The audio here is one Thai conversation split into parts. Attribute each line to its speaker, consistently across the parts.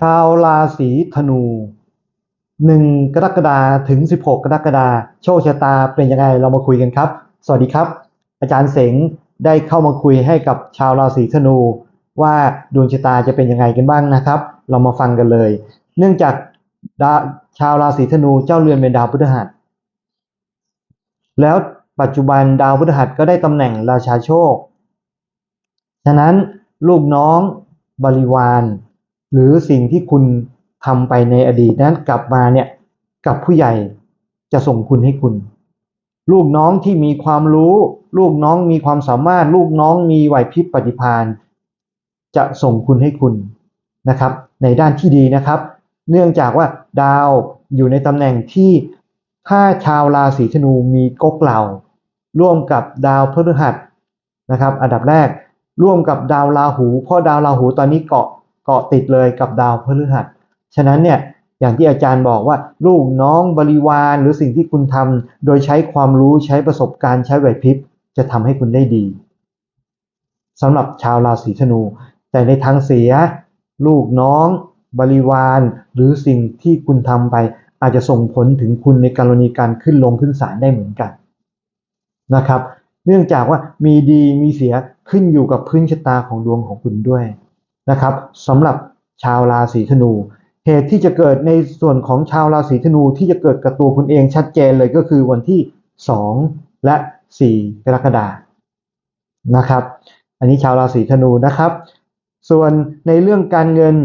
Speaker 1: ชาวราศีธนูหนึ่งกรกฎาถึง 16 กรกฎาโชคชะตาเป็นยังไงเรามาคุยกันครับ สวัสดีครับ อาจารย์เสงได้เข้ามาคุยให้กับชาวราศีธนู ว่าดวงชะตาจะเป็นยังไงกันบ้างนะครับ เรามาฟังกันเลย เนื่องจากาชาวราศีธนูเจ้าเรือนเป็นดาวพฤหัส แล้วปัจจุบันดาวพฤหัสก็ได้ตำแหน่งราชาโชค ฉะนั้นลูกน้องบริวาร หรือสิ่งที่คุณทำไปในอดีตนั้นกลับมาเนี่ยกับผู้ใหญ่จะส่งคุณให้คุณ ลูกน้องที่มีความรู้ ลูกน้องมีความสามารถ ลูกน้องมีไหวพริบปฏิภาณจะส่งคุณให้คุณนะครับ ในด้านที่ดีนะครับ เนื่องจากว่าดาวอยู่ในตำแหน่งที่ถ้าชาวราศีธนูมีก๊กเหล่า ร่วมกับดาวพฤหัสนะครับ อันดับแรกร่วมกับดาวราหู เพราะดาวราหูตอนนี้เกาะ เกาะติดเลยกับดาวพฤหัส ฉะนั้นเนี่ยอย่างที่อาจารย์บอกว่า ลูกน้องบริวารหรือสิ่งที่คุณทำโดยใช้ความรู้ใช้ประสบการณ์ใช้ไหวพริบจะทำให้คุณได้ดีสำหรับชาวราศีธนู แต่ในทางเสีย ลูกน้อง บริวาร หรือสิ่งที่คุณทำไป อาจจะส่งผลถึงคุณในกรณีการขึ้นลงขึ้นศาลได้เหมือนกันนะครับ เนื่องจากว่ามีดีมีเสียขึ้นอยู่กับพื้นชะตาของดวงของคุณด้วย นะครับสำหรับชาวราศีธนู เหตุที่จะเกิดในส่วนของชาวราศีธนูที่จะเกิดกับตัวคุณเองชัดเจนเลยก็คือวันที่ 2 และ 4 กรกฎานะครับ อันนี้ชาวราศีธนูนะครับ ส่วนในเรื่องการเงิน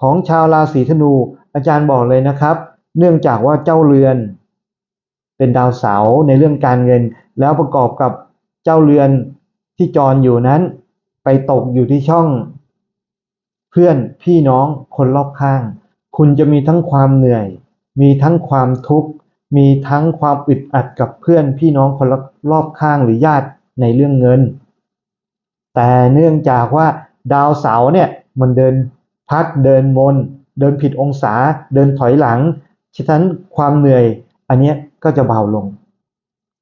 Speaker 1: ของชาวราศีธนูอาจารย์บอกเลยนะครับ เนื่องจากว่าเจ้าเรือน เป็นดาวเสาร์ในเรื่องการเงิน แล้วประกอบกับเจ้าเรือนที่จรอยู่นั้น ไปตกอยู่ที่ช่อง พื่อนพี่น้องคนรอบข้าง คุณจะมีทั้งความเหนื่อย มีทั้งความทุกข์ มีทั้งความอึดอัดกับเพื่อนพี่น้องคนรอบข้างหรือญาติในเรื่องเงิน แต่เนื่องจากว่าดาวเสาร์เนี่ยมันเดินพักเดินมน เดินผิดองศา เดินถอยหลัง ฉะนั้นความเหนื่อยอันนี้ก็จะเบาลง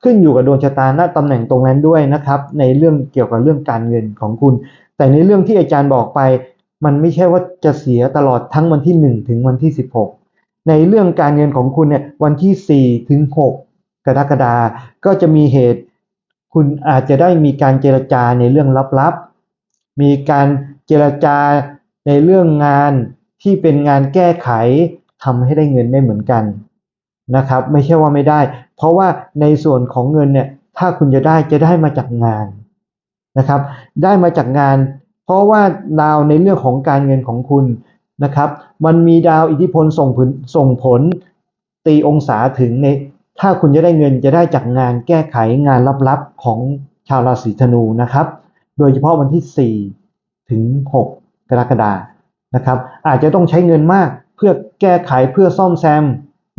Speaker 1: ขึ้นอยู่กับดวงชะตาณตำแหน่งตรงนั้นด้วยนะครับ ในเรื่องเกี่ยวกับเรื่องการเงินของคุณ แต่ในเรื่องที่อาจารย์บอกไป มันไม่ใช่ว่าจะเสียตลอดทั้งวันที่ 1 ถึงวันที่ 16 ในเรื่องการเงินของคุณเนี่ยวันที่ 4 ถึง 6 กรกฎาก็จะมีเหตุ คุณอาจจะได้มีการเจรจาในเรื่องลับๆ มีการเจรจาในเรื่องงานที่เป็นงานแก้ไขทำให้ได้เงินได้เหมือนกันนะครับไม่ใช่ว่าไม่ได้ เพราะว่าในส่วนของเงินเนี่ยถ้าคุณจะได้จะได้มาจากงานนะครับ ได้มาจากงาน เพราะว่าดาวในเรื่องของการเงินของคุณนะครับ มันมีดาวอิทธิพลส่งผลส่งผลตีองศาถึงในถ้าคุณจะได้เงินจะได้จากงานแก้ไขงานลับๆของชาวราศีธนูนะครับ โดยเฉพาะวันที่ 4 ถึง 6 กรกฎานะครับ อาจจะต้องใช้เงินมากเพื่อแก้ไขเพื่อซ่อมแซม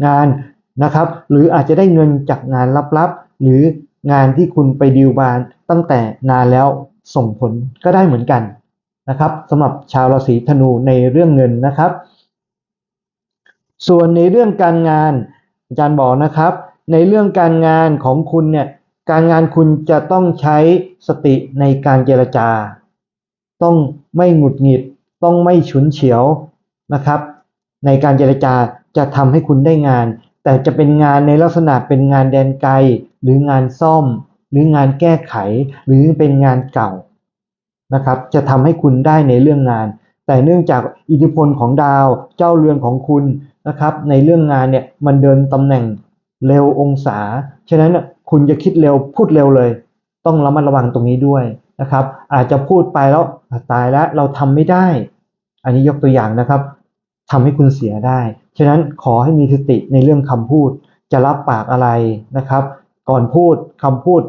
Speaker 1: งานนะครับ หรืออาจจะได้เงินจากงานลับๆ หรืองานที่คุณไปดีลบานตั้งแต่นานแล้ว ส่งผลก็ได้เหมือนกันนะครับสำหรับชาวราศีธนูในเรื่องเงินนะครับ ส่วนในเรื่องการงานอาจารย์บอกนะครับ ในเรื่องการงานของคุณเนี่ยการงานคุณจะต้องใช้สติในการเจรจา ต้องไม่หงุดหงิด ต้องไม่ฉุนเฉียวนะครับ ในการเจรจาจะทำให้คุณได้งาน แต่จะเป็นงานในลักษณะเป็นงานแดนไกลหรืองานซ่อม หรืองานแก้ไขหรือเป็นงานเก่านะครับ จะทำให้คุณได้ในเรื่องงาน แต่เนื่องจากอิทธิพลของดาวเจ้าเรือนของคุณนะครับ ในเรื่องงานเนี่ยมันเดินตำแหน่งเร็วองศา ฉะนั้นคุณจะคิดเร็วพูดเร็วเลย ต้องระมัดระวังตรงนี้ด้วยนะครับ อาจจะพูดไปแล้วตายแล้วเราทำไม่ได้ อันนี้ยกตัวอย่างนะครับทำให้คุณเสียได้ ฉะนั้นขอให้มีสติในเรื่องคำพูดจะรับปากอะไรนะครับ ก่อนพูดคำพูด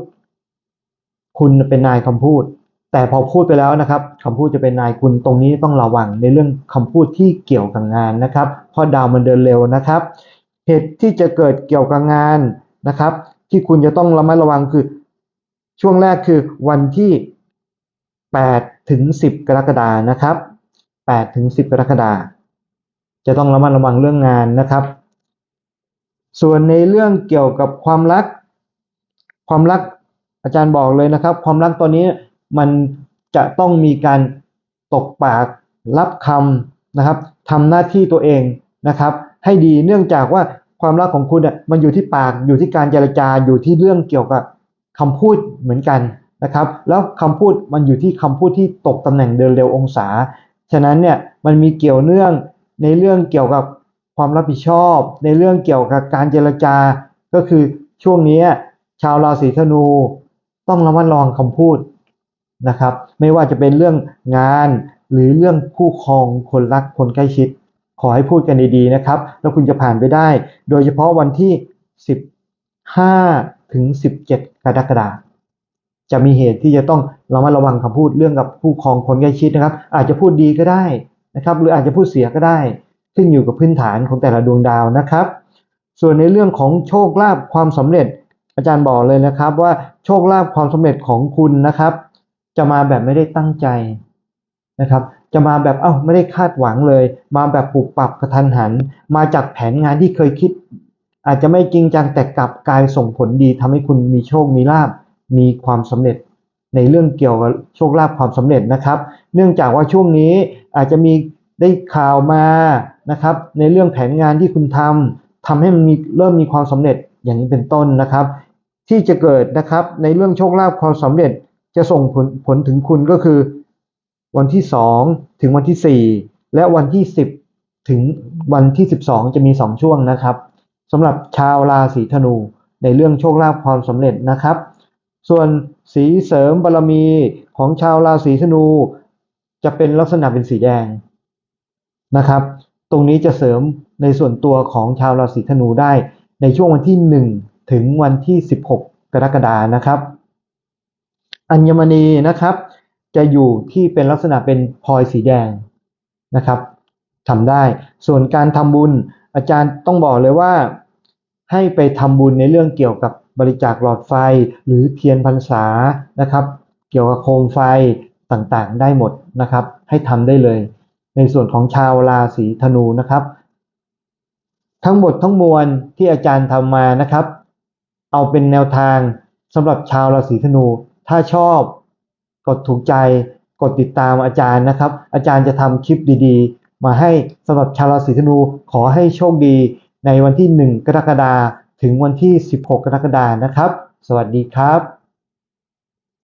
Speaker 1: คุณเป็นนายคำพูด แต่พอพูดไปแล้วนะครับคำพูดจะเป็นนายคุณตรงนี้ต้องระวังในเรื่องคำพูดที่เกี่ยวกับงานนะครับเพราะดาวมันเดินเร็วนะครับ เหตุที่จะเกิดเกี่ยวกับงานนะครับ ที่คุณจะต้องระมัดระวังคือ ช่วงแรกคือวันที่ 8 ถึง 10 กรกฎานะครับ 8 ถึง 10 กรกฎาจะต้องระมัดระวังเรื่องงานนะครับ ส่วนในเรื่องเกี่ยวกับความรัก ความรัก อาจารย์บอกเลยนะครับ ความรักตอนนี้มันจะต้องมีการตกปากรับคำนะครับทำหน้าที่ตัวเองนะครับ ให้ดีเนื่องจากว่าความรักของคุณอะมันอยู่ที่ปากอยู่ที่การเจรจาอยู่ที่เรื่องเกี่ยวกับคำพูดเหมือนกันนะครับ แล้วคำพูดมันอยู่ที่คำพูดที่ตกตำแหน่งเดินเร็วองศา ฉะนั้นเนี่ยมันมีเกี่ยวเนื่องในเรื่องเกี่ยวกับความรับผิดชอบ ในเรื่องเกี่ยวกับการเจรจาก็คือช่วงนี้ชาวราศีธนู ต้องระมัดระวังคำพูดนะครับ ไม่ว่าจะเป็นเรื่องงานหรือเรื่องคู่ครองคนรักคนใกล้ชิด ขอให้พูดกันดีๆนะครับ แล้วคุณจะผ่านไปได้ โดยเฉพาะวันที่ 15 ถึง 17 กรกฎาคมจะมีเหตุที่จะต้องระมัดระวังคำพูดเรื่องกับคู่ครองคนใกล้ชิดนะครับ อาจจะพูดดีก็ได้นะครับ หรืออาจจะพูดเสียก็ได้ ขึ้นอยู่กับพื้นฐานของแต่ละดวงดาวนะครับ ส่วนในเรื่องของโชคลาภความสำเร็จ อาจารย์บอกเลยนะครับว่าโชคลาภความสำเร็จของคุณนะครับ จะมาแบบไม่ได้ตั้งใจนะครับ จะมาแบบเอ้าไม่ได้คาดหวังเลย มาแบบปรับปรับกระทันหัน มาจากแผนงานที่เคยคิด อาจจะไม่จริงจังแต่กลับกลายส่งผลดีทำให้คุณมีโชคมีลาภมีความสำเร็จในเรื่องเกี่ยวกับโชคลาภความสำเร็จนะครับ เนื่องจากว่าช่วงนี้อาจจะมีได้ข่าวมานะครับ ในเรื่องแผนงานที่คุณทำทำให้มันมีเริ่มมีความสำเร็จอย่างนี้เป็นต้นนะครับ ที่จะเกิดนะครับ ในเรื่องโชคลาภความสำเร็จจะส่งผลผลถึงคุณก็คือ วันที่ 2 ถึงวันที่ 4 และวันที่ 10 ถึงวันที่ 12 จะมี 2 ช่วงนะครับสำหรับชาวราศีธนูในเรื่องโชคลาภความสำเร็จนะครับ ส่วนสีเสริมบารมีของชาวราศีธนู จะเป็นลักษณะเป็นสีแดงนะครับ ตรงนี้จะเสริมในส่วนตัวของชาวราศีธนูได้ในช่วงวันที่ 1 ถึงวันที่ 16 กรกฎานะครับ อัญมณีนะครับ จะอยู่ที่เป็นลักษณะเป็นพลอยสีแดงนะครับทำได้ ส่วนการทำบุญอาจารย์ต้องบอกเลยว่า ให้ไปทำบุญในเรื่องเกี่ยวกับบริจาคหลอดไฟหรือเทียนพรรษานะครับ เกี่ยวกับโคมไฟต่างๆ ได้หมดนะครับ ให้ทำได้เลย ในส่วนของชาวราศีธนูนะครับ ทั้งหมดทั้งมวลที่อาจารย์ทำมานะครับ เอาเป็นแนวทางสำหรับชาวราศีธนู ถ้าชอบกดถูกใจกดติดตามอาจารย์นะครับ อาจารย์จะทำคลิปดีๆ มาให้สำหรับชาวราศีธนูขอให้โชคดี ในวันที่ 1 กรกฎาคมถึงวันที่ 16 กรกฎาคมนะครับ สวัสดีครับ